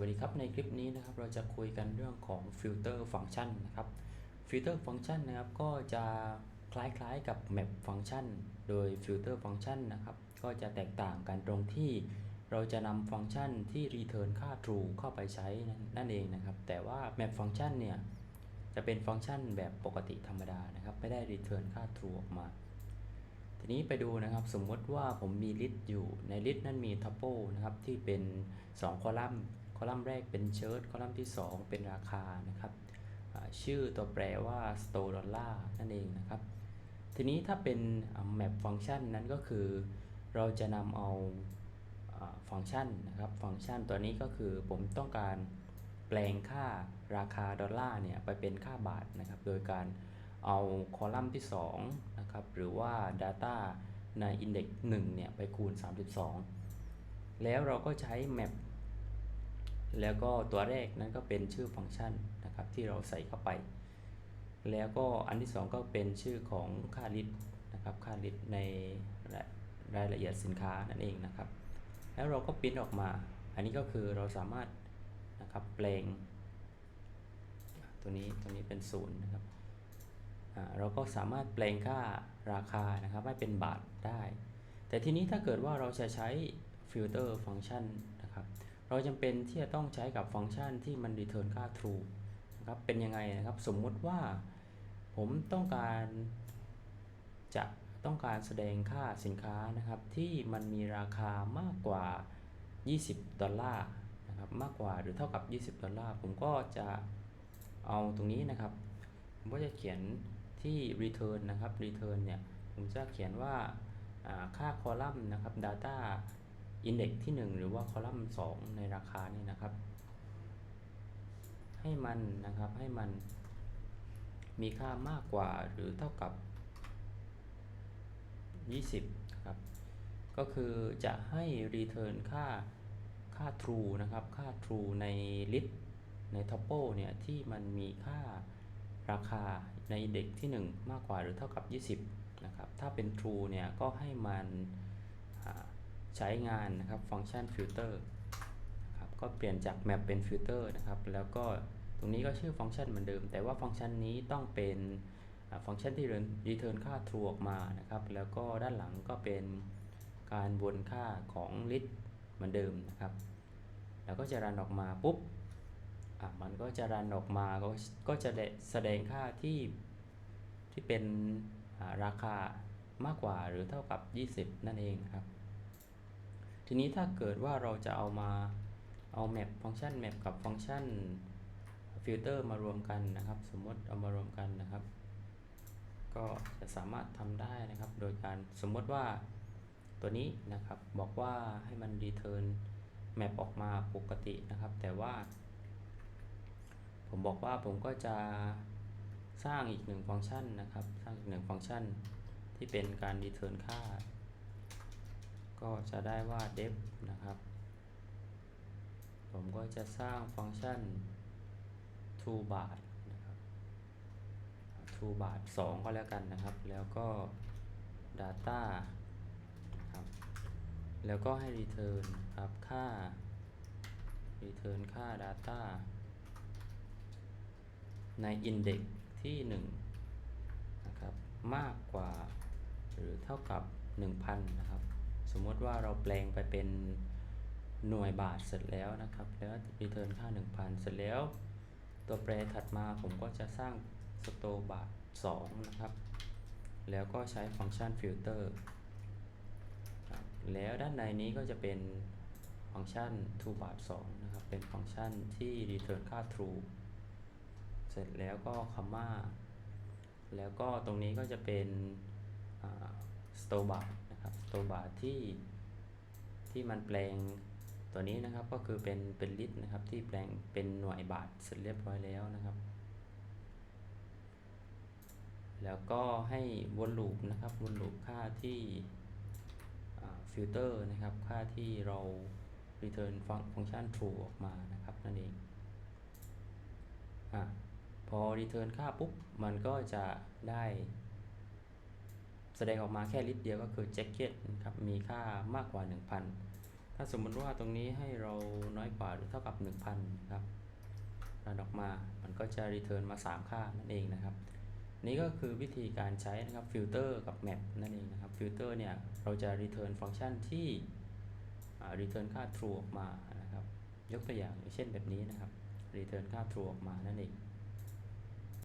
วัสดีครับในคลิปนี้นะครับเราจะคุยกันเรื่องของฟิลเตอร์ฟังก์ชันนะครับฟิลเตอร์ฟังก์ชันนะครับก็จะคล้ายๆกับ map ฟังก์ชันโดยฟิลเตอร์ฟังก์ชันนะครับก็จะแตกต่างกันตรงที่ เราจะนำฟังก์ชันที่ return ค่า true เข้าไปใช้นั่นเองนะครับแต่ว่า map ฟังก์ชันเนี่ยจะเป็นฟังก์ชันแบบปกติธรรมดานะครับไม่ได้ return ค่า true ออกมาทีนี้ไปดูนะครับสมมติว่าผมมีลิสต์อยู่ในลิสต์นั้นมีทัพเปิลนะครับที่เป็น 2 คอลัมน์ คอลัมน์แรกเป็นเชิร์ตคอลัมน์ที่ 2 เป็นราคานะครับชื่อตัวแปรว่า store dollar นั่นเองนะครับ ทีนี้ถ้าเป็น map ฟังก์ชันนั้นก็คือ เราจะนำเอาอ่าฟังก์ชันนะครับ ฟังก์ชันตัวนี้ก็คือผมต้องการแปลงค่าราคาดอลลาร์เนี่ยไปเป็นค่าบาทนะครับ โดยการเอาคอลัมน์ที่2นะครับหรือว่า Data ใน Index 1เนี่ยไปคูณ 32 แล้วเราก็ใช้ map แล้วก็ตัวแรกนั้นก็เป็นชื่อฟังก์ชันนะครับที่เราใส่เข้าไป แล้วก็อันที่ 2 ก็เป็นชื่อของค่าลิตรนะครับค่าลิตรในรายรายละเอียดสินค้านั่นเองนะครับ แล้วเราก็ปริ้นออกมา อันนี้ก็คือเราสามารถนะครับแปลง ตัวนี้ตัวนี้เป็นศูนย์นะครับอ่าเราก็สามารถแปลงค่าราคานะครับให้เป็นบาทได้ แต่ทีนี้ถ้าเกิดว่าเราจะใช้ฟิลเตอร์ฟังก์ชันนะครับ เราจำเป็นที่จะต้องใช้กับฟังก์ชันที่มัน return ค่า true นะครับเป็นยังไงนะครับสมมุติว่าผมต้องการจะต้องการแสดงค่าสินค้านะครับที่มันมีราคามากกว่า 20 ดอลลาร์นะครับมากกว่าหรือเท่ากับ 20 ดอลลาร์ผมก็จะเอาตรงนี้นะครับ ผมก็จะเขียนที่ return นะครับ return เนี่ยผมจะเขียนว่าอ่าค่าคอลัมน์นะครับ data index ที่ 1 หรือว่าคอลัมน์2ในราคานี่นะครับ ให้มันนะครับให้มันมีค่ามากกว่าหรือเท่ากับ 20นะครับก็คือจะให้ return ค่าค่า true นะครับ ค่า true ใน list ใน tuple เนี่ย ที่มันมีค่าราคาใน index ที่ 1 มากกว่าหรือเท่ากับ 20นะครับถ้าเป็น true เนี่ย ก็ให้มัน ใช้งานนะครับฟังก์ชัน filter นะครับก็เปลี่ยนจาก map เป็น filter นะครับแล้วก็ตรงนี้ก็ชื่อฟังก์ชันเหมือนเดิม แต่ว่าฟังก์ชันนี้ต้องเป็นฟังก์ชันที่ return ค่า true ออกมานะครับ แล้วก็ด้านหลังก็เป็นการวนค่าของ list เหมือนเดิมนะครับ แล้วก็จะรันออกมาปุ๊บมันก็จะรันออกมาก็ก็จะแสดงค่าที่ที่เป็นราคามากกว่าหรือเท่ากับ 20 นั่นเองครับ ทีนี้ถ้าเกิดว่าเราจะเอามาเอา map ฟังก์ชัน map กับฟังก์ชัน filter มารวมกันนะครับ สมมติเอามารวมกันนะครับ ก็จะสามารถทำได้นะครับ โดยการสมมติว่าตัวนี้นะครับบอกว่าให้มัน return map ออกมาปกตินะครับ แต่ว่า ผมบอกว่าผมก็จะสร้างอีกหนึ่งฟังก์ชันนะครับ สร้างอีกหนึ่งฟังก์ชันที่เป็นการ return ค่า ก็จะได้ว่า def นะครับ ผมก็จะสร้างฟังก์ชัน to bar นะครับ to bar 2 ก็แล้วกันนะครับ แล้วก็ data นะครับ แล้วก็ให้ return ครับ ค่า return ค่า data ใน index ที่ 1 นะครับ มากกว่าหรือเท่ากับ 1,000 นะครับ สมมติว่าเราแปลงไปเป็นหน่วยบาทเสร็จแล้วนะครับ แล้ว return ค่า 1,000 เสร็จแล้ว ตัวแปรถัดมาผมก็จะสร้าง store บาท2นะครับ แล้วก็ใช้ฟังก์ชัน filter ครับแล้วด้านในนี้ก็จะเป็นฟังก์ชัน to bar 2นะครับ เป็นฟังก์ชันที่ return ค่า true เสร็จแล้วก็ค o ม m a แล้วก็ตรงนี้ก็จะเป็นอ่า store bar นะครับ store bar ที่ที่มันแปลงตัวนี้นะครับก็คือเป็นเป็นลิตรนะครับที่แปลงเป็นหน่วยบาทเสร็จเรียบร้อยแล้วนะครับ แล้วก็ให้วนลูปนะครับวนลูปค่าที่ฟิลเตอร์นะครับค่าที่เรา return ฟังฟังก์ชัน true ออกมานะครับนั่นเองอพอ return ค่าปุ๊บมันก็จะได้ แสดงออกมาแค่ลิตรเดียวก็คือ jacket นะครับมีค่ามากกว่า 1,000 ถ้าสมมติว่าตรงนี้ให้เราน้อยกว่าหรือเท่ากับ 1,000นะครับรันออกมามันก็จะ return มา 3 ค่านั่นเองนะครับนี่ก็คือวิธีการใช้นะครับฟิลเตอร์กับแมปนั่นเองนะครับฟิลเตอร์เนี่ยเราจะ return ฟังก์ชันที่อ่า return ค่า true ออกมานะครับยกตัวอย่างเช่นแบบนี้นะครับ return ค่า true ออกมานั่นเอง